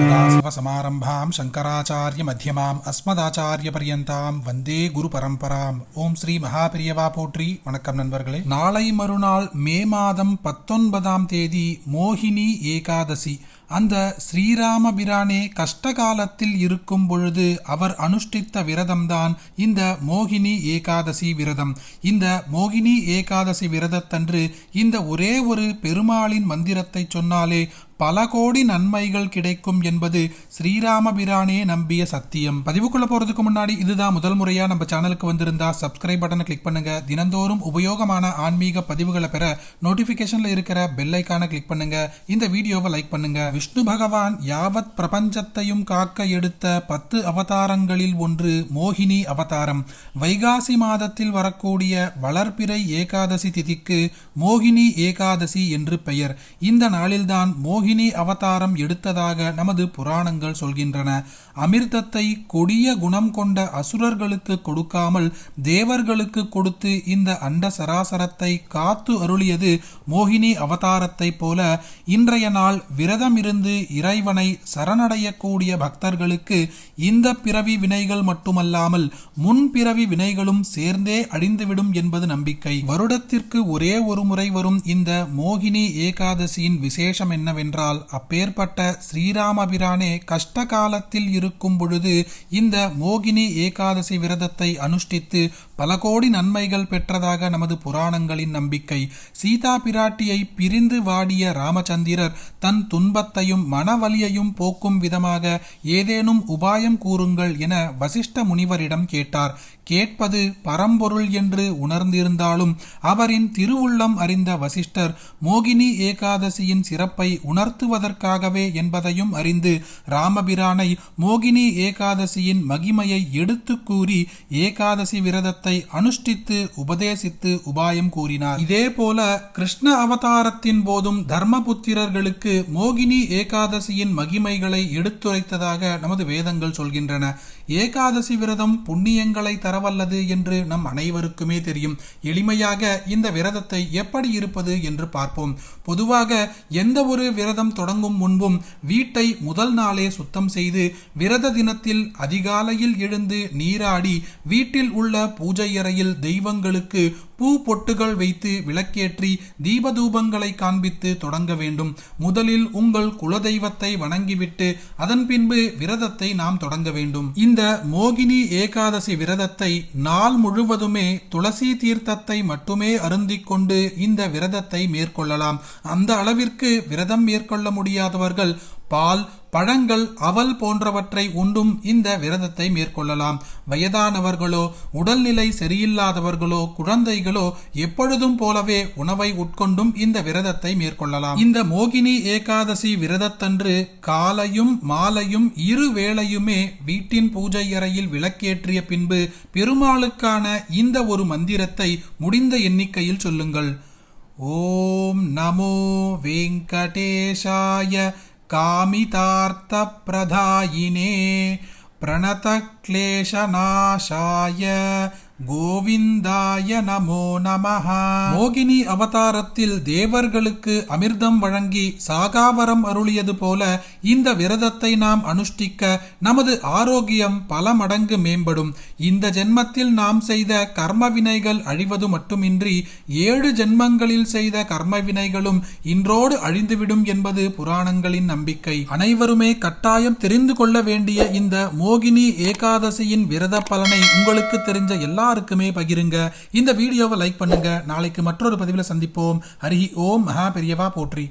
சதாசிவசமாரம்பாம் சங்கராச்சாரிய மத்தியமாம் அஸ்மதாச்சாரிய பரியந்தாம் வந்தே குரு பரம்பராம் ஓம் ஸ்ரீ மகாபிரியவா போற்றி வணக்கம் நண்பர்களே நாளை மறுநாள் மே மாதம் பத்தொன்பதாம் தேதி மோகினி ஏகாதசி அந்த ஸ்ரீராமபிரானே கஷ்டகாலத்தில் இருக்கும் பொழுது அவர் அனுஷ்டித்த விரதம்தான் இந்த மோகினி ஏகாதசி விரதம். இந்த மோகினி ஏகாதசி விரதத்தன்று இந்த ஒரே ஒரு பெருமாளின் மந்திரத்தை சொன்னாலே பல கோடி நன்மைகள் கிடைக்கும் என்பது ஸ்ரீராமபிரானே நம்பிய சத்தியம். பதிவுக்குள்ள போறதுக்கு முன்னாடி இதுதான் முதல் முறையா நம்ம சேனலுக்கு வந்திருந்தா சப்ஸ்கிரைப் பட்டனை கிளிக் பண்ணுங்க. தினந்தோறும் உபயோகமான ஆன்மீக பதிவுகளை பெற நோட்டிபிகேஷன்ல இருக்கிற பெல் ஐக்கான கிளிக் பண்ணுங்க. இந்த வீடியோவை லைக் பண்ணுங்க. விஷ்ணு பகவான் யாவத் பிரபஞ்சத்தையும் காக்க எடுத்த பத்து அவதாரங்களில் ஒன்று மோகினி அவதாரம். வைகாசி மாதத்தில் வரக்கூடிய வளர்பிறை ஏகாதசி திதிக்கு மோகினி ஏகாதசி என்று பெயர். இந்த நாளில்தான் மோகினி அவதாரம் எடுத்ததாக நமது புராணங்கள் சொல்கின்றன. அமிர்தத்தை கொடிய குணம் கொண்ட அசுரர்களுக்கு கொடுக்காமல் தேவர்களுக்கு கொடுத்து இந்த அண்ட சராசரத்தை காத்து அருளியது மோகினி அவதாரத்தை போல இன்றைய நாள் விரதமிருந்து இறைவனை சரணடையக்கூடிய பக்தர்களுக்கு இந்த பிறவி வினைகள் மட்டுமல்லாமல் முன்பிறவி வினைகளும் சேர்ந்தே அழிந்துவிடும் என்பது நம்பிக்கை. வருடத்திற்கு ஒரே ஒரு முறை வரும் இந்த மோகினி ஏகாதசியின் விசேஷம் என்னவென்றால் அப்பேற்பட்ட ஸ்ரீராமபிரானே கஷ்ட காலத்தில் இருக்கும் பொழுது இந்த மோகினி ஏகாதசி விரதத்தை அனுஷ்டித்து பல கோடி நன்மைகள் பெற்றதாக நமது புராணங்களின் நம்பிக்கை. சீதா பிராட்டியை பிரிந்து வாடிய ராமச்சந்திரர் தன் துன்பத்தையும் மனவலியையும் போக்கும் விதமாக ஏதேனும் உபாயம் கூறுங்கள் என வசிஷ்ட முனிவரிடம் கேட்டார். கேட்பது பரம்பொருள் என்று உணர்ந்திருந்தாலும் அவரின் திருவுள்ளம் அறிந்த வசிஷ்டர் மோகினி ஏகாதசியின் சிறப்பை உணர் உணர்த்துவதற்காகவே என்பதையும் அறிந்து ராமபிரானை மோகினி ஏகாதசியின் மகிமையை எடுத்து கூறி ஏகாதசி விரதத்தை அனுஷ்டித்து உபதேசித்து உபாயம் கூறினார். இதே போல கிருஷ்ண அவதாரத்தின் போதும் தர்மபுத்திரர்களுக்கு மோகினி ஏகாதசியின் மகிமைகளை எடுத்துரைத்ததாக நமது வேதங்கள் சொல்கின்றன. ஏகாதசி விரதம் புண்ணியங்களை தரவல்லது என்று நம் அனைவருக்குமே தெரியும். எளிமையாக இந்த விரதத்தை எப்படி இருப்பது என்று பார்ப்போம். பொதுவாக எந்த ஒரு விரதம் தொடங்கும் முன்பும் வீட்டை முதல் நாளே சுத்தம் செய்து விரத தினத்தில் அதிகாலையில் எழுந்து நீராடி வீட்டில் உள்ள பூஜை அறையில் தெய்வங்களுக்கு பூ பொட்டுகள் வைத்து விளக்கேற்றி தீபதூபங்களை காண்பித்து தொடங்க வேண்டும். முதலில் உங்கள் குலதெய்வத்தை வணங்கிவிட்டு அதன் பின்பு விரதத்தை நாம் தொடங்க வேண்டும். இந்த மோகினி ஏகாதசி விரதத்தை நாள் முழுவதுமே துளசி தீர்த்தத்தை மட்டுமே அருந்திக் கொண்டு இந்த விரதத்தை மேற்கொள்ளலாம். அந்த அளவிற்கு விரதம் மேற்கொள்ள முடியாதவர்கள் பால் பழங்கள் அவல் போன்றவற்றை உண்டும் இந்த விரதத்தை மேற்கொள்ளலாம். வயதானவர்களோ உடல்நிலை சரியில்லாதவர்களோ குழந்தைகளோ எப்பொழுதும் போலவே உணவை உட்கொண்டும் இந்த விரதத்தை மேற்கொள்ளலாம். இந்த மோகினி ஏகாதசி விரதத்தன்று காலையும் மாலையும் இரு வேளையுமே வீட்டின் பூஜை அறையில் விளக்கேற்றிய பின்பு பெருமாளுக்கான இந்த ஒரு மந்திரத்தை முடிந்த எண்ணிக்கையில் சொல்லுங்கள். ஓம் நமோ வெங்கடேஷாய कामितार्थप्रधायिने प्रणतक्लेशनाशाय கோவிந்தாய நமோ நமஹ. மோகினி அவதாரத்தில் தேவர்களுக்கு அமிர்தம் வழங்கி சாகாவரம் அருளியது போல இந்த விரதத்தை நாம் அனுஷ்டிக்க நமது ஆரோக்கியம் பல மடங்கு மேம்படும். இந்த ஜென்மத்தில் நாம் செய்த கர்ம வினைகள் அழிவது மட்டுமின்றி ஏழு ஜென்மங்களில் செய்த கர்ம வினைகளும் இன்றோடு அழிந்துவிடும் என்பது புராணங்களின் நம்பிக்கை. அனைவருமே கட்டாயம் தெரிந்து கொள்ள வேண்டிய இந்த மோகினி ஏகாதசியின் விரத பலனை உங்களுக்கு தெரிஞ்ச எல்லா எல்லாருக்குமே பகிருங்க. இந்த வீடியோவை லைக் பண்ணுங்க. நாளைக்கு மற்றொரு பதிவில் சந்திப்போம். ஹரி ஓம். மகா பெரியவா போற்றி.